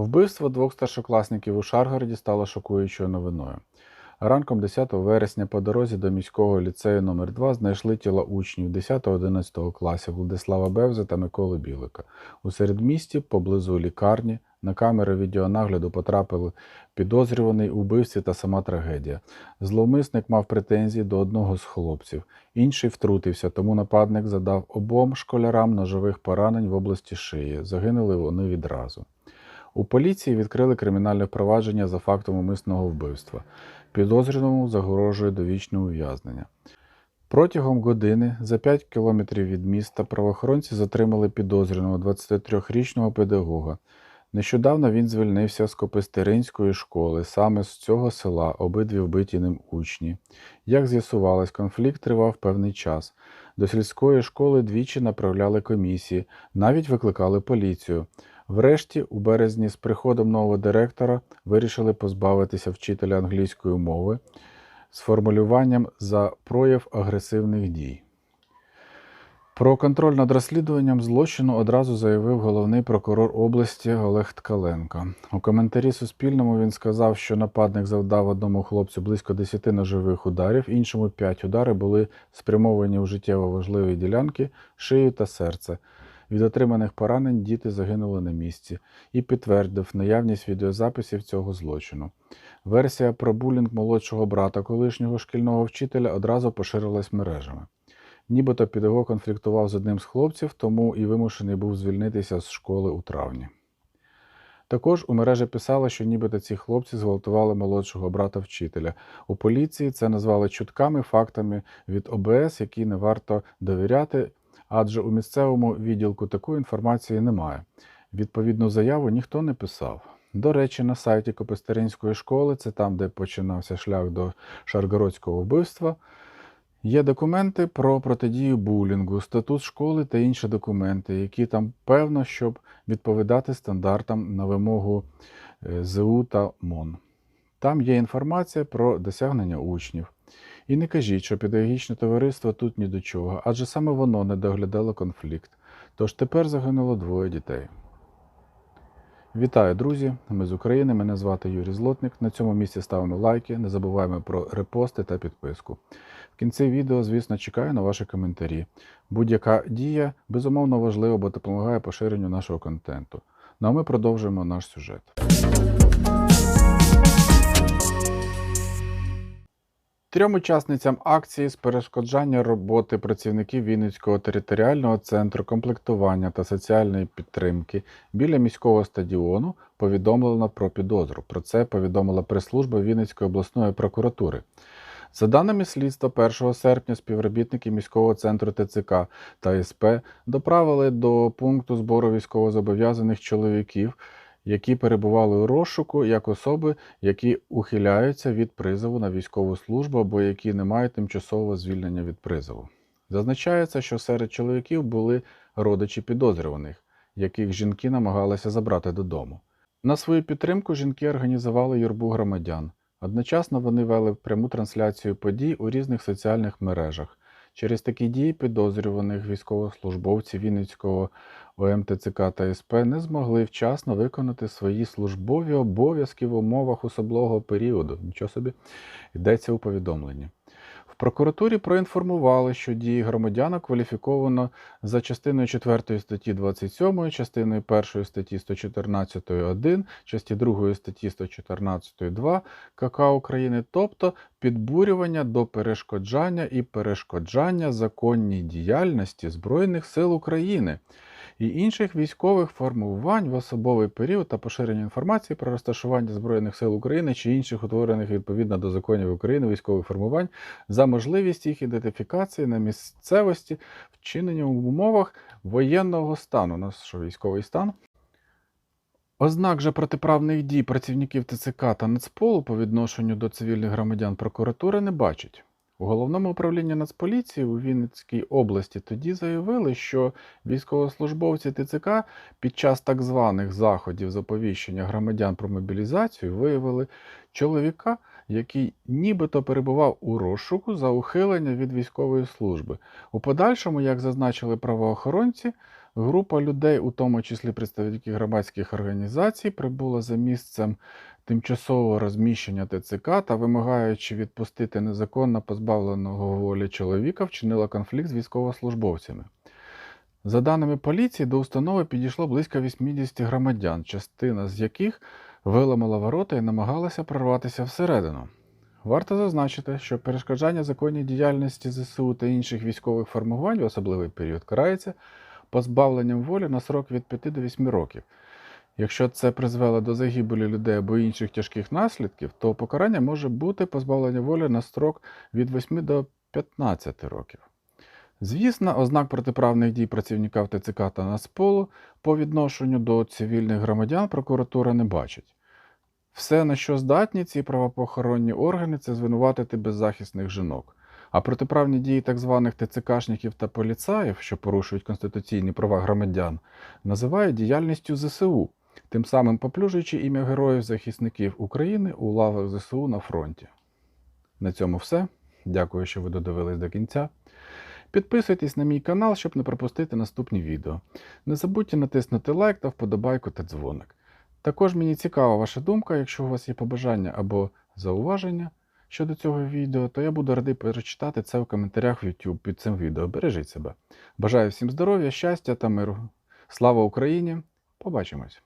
Вбивство двох старшокласників у Шаргороді стало шокуючою новиною. Ранком 10 вересня по дорозі до міського ліцею номер 2 знайшли тіла учнів 10-11 класів Владислава Бевза та Миколи Білика. У середмісті, поблизу лікарні, на камери відеонагляду потрапили підозрюваний у убивці та сама трагедія. Зловмисник мав претензії до одного з хлопців, інший втрутився, тому нападник задав обом школярам ножових поранень в області шиї. Загинули вони відразу. У поліції відкрили кримінальне впровадження за фактом умисного вбивства. Підозрюваному загрожує довічне ув'язнення. Протягом години за 5 кілометрів від міста правоохоронці затримали підозрюваного 23-річного педагога. Нещодавно він звільнився з Копистеринської школи, саме з цього села обидві вбиті ним учні. Як з'ясувалось, конфлікт тривав певний час. До сільської школи двічі направляли комісії, навіть викликали поліцію. Врешті, у березні, з приходом нового директора вирішили позбавитися вчителя англійської мови з формулюванням за прояв агресивних дій. Про контроль над розслідуванням злочину одразу заявив головний прокурор області Олег Ткаленко. У коментарі Суспільному він сказав, що нападник завдав одному хлопцю близько 10 ножових ударів, іншому 5 удари були спрямовані у життєво важливі ділянки, шию та серце. Від отриманих поранень діти загинули на місці і підтвердив наявність відеозаписів цього злочину. Версія про булінг молодшого брата колишнього шкільного вчителя одразу поширилась мережами. Нібито педагог конфліктував з одним з хлопців, тому і вимушений був звільнитися з школи у травні. Також у мережі писали, що нібито ці хлопці зґвалтували молодшого брата вчителя. У поліції це назвали чутками, фактами від ОБС, які не варто довіряти, адже у місцевому відділку такої інформації немає. Відповідну заяву ніхто не писав. До речі, на сайті Копистеринської школи, це там, де починався шлях до Шаргородського вбивства, є документи про протидію булінгу, статут школи та інші документи, які там певно, щоб відповідати стандартам на вимогу е, ЗУ та МОН. Там є інформація про досягнення учнів. І не кажіть, що педагогічне товариство тут ні до чого, адже саме воно не доглядало конфлікт. Тож тепер загинуло двоє дітей. Вітаю, друзі! Ми з України. Мене звати Юрій Злотник. На цьому місці ставимо лайки, не забуваємо про репости та підписку. В кінці відео, звісно, чекаю на ваші коментарі. Будь-яка дія безумовно важлива, бо допомагає поширенню нашого контенту. Ну а ми продовжуємо наш сюжет. Трьом учасницям акції з перешкоджання роботи працівників Вінницького територіального центру комплектування та соціальної підтримки біля міського стадіону повідомлено про підозру. Про це повідомила прес-служба Вінницької обласної прокуратури. За даними слідства, 1 серпня співробітники міського центру ТЦК та СП доправили до пункту збору військовозобов'язаних чоловіків які перебували у розшуку як особи, які ухиляються від призову на військову службу або які не мають тимчасового звільнення від призову. Зазначається, що серед чоловіків були родичі підозрюваних, яких жінки намагалися забрати додому. На свою підтримку жінки організували юрбу громадян. Одночасно вони вели пряму трансляцію подій у різних соціальних мережах. Через такі дії підозрюваних військовослужбовці Вінницького ОМТЦК та СП не змогли вчасно виконати свої службові обов'язки в умовах особливого періоду. Нічого собі йдеться у повідомленні. Прокуратурі проінформували, що дії громадяна кваліфіковано за частиною 4 статті 27, частиною 1 статті 114.1, часті 2 статті 114.2 КК України, тобто підбурювання до перешкоджання і перешкоджання законній діяльності Збройних сил України і інших військових формувань в особовий період та поширення інформації про розташування Збройних сил України чи інших утворених відповідно до законів України військових формувань за можливість їх ідентифікації на місцевості, вчинення в умовах воєнного стану. У нас що військовий стан. Ознак же протиправних дій працівників ТЦК та Нацполу по відношенню до цивільних громадян прокуратури не бачить. У головному управлінні Нацполіції у Вінницькій області тоді заявили, що військовослужбовці ТЦК під час так званих заходів з оповіщення громадян про мобілізацію виявили чоловіка, який нібито перебував у розшуку за ухилення від військової служби. У подальшому, як зазначили правоохоронці, група людей, у тому числі представників громадських організацій, прибула за місцем тимчасового розміщення ТЦК та, вимагаючи відпустити незаконно позбавленого волі чоловіка, вчинила конфлікт з військовослужбовцями. За даними поліції, до установи підійшло близько 80 громадян, частина з яких виламала ворота і намагалася прорватися всередину. Варто зазначити, що перешкоджання законній діяльності ЗСУ та інших військових формувань в особливий період карається позбавленням волі на срок від 5 до 8 років. Якщо це призвело до загибелі людей або інших тяжких наслідків, то покарання може бути позбавлення волі на строк від 8 до 15 років. Звісно, ознак протиправних дій працівника ТЦК та Нацполу по відношенню до цивільних громадян прокуратура не бачить. Все, на що здатні ці правоохоронні органи, це звинуватити беззахисних жінок. А протиправні дії так званих ТЦКшників та поліцаїв, що порушують конституційні права громадян, називають діяльністю ЗСУ, тим самим поплюжуючи ім'я героїв захисників України у лавах ЗСУ на фронті. На цьому все. Дякую, що ви додивились до кінця. Підписуйтесь на мій канал, щоб не пропустити наступні відео. Не забудьте натиснути лайк та вподобайку та дзвоник. Також мені цікава ваша думка, якщо у вас є побажання або зауваження щодо цього відео, то я буду радий перечитати це в коментарях в YouTube під цим відео. Бережіть себе. Бажаю всім здоров'я, щастя та миру. Слава Україні! Побачимось!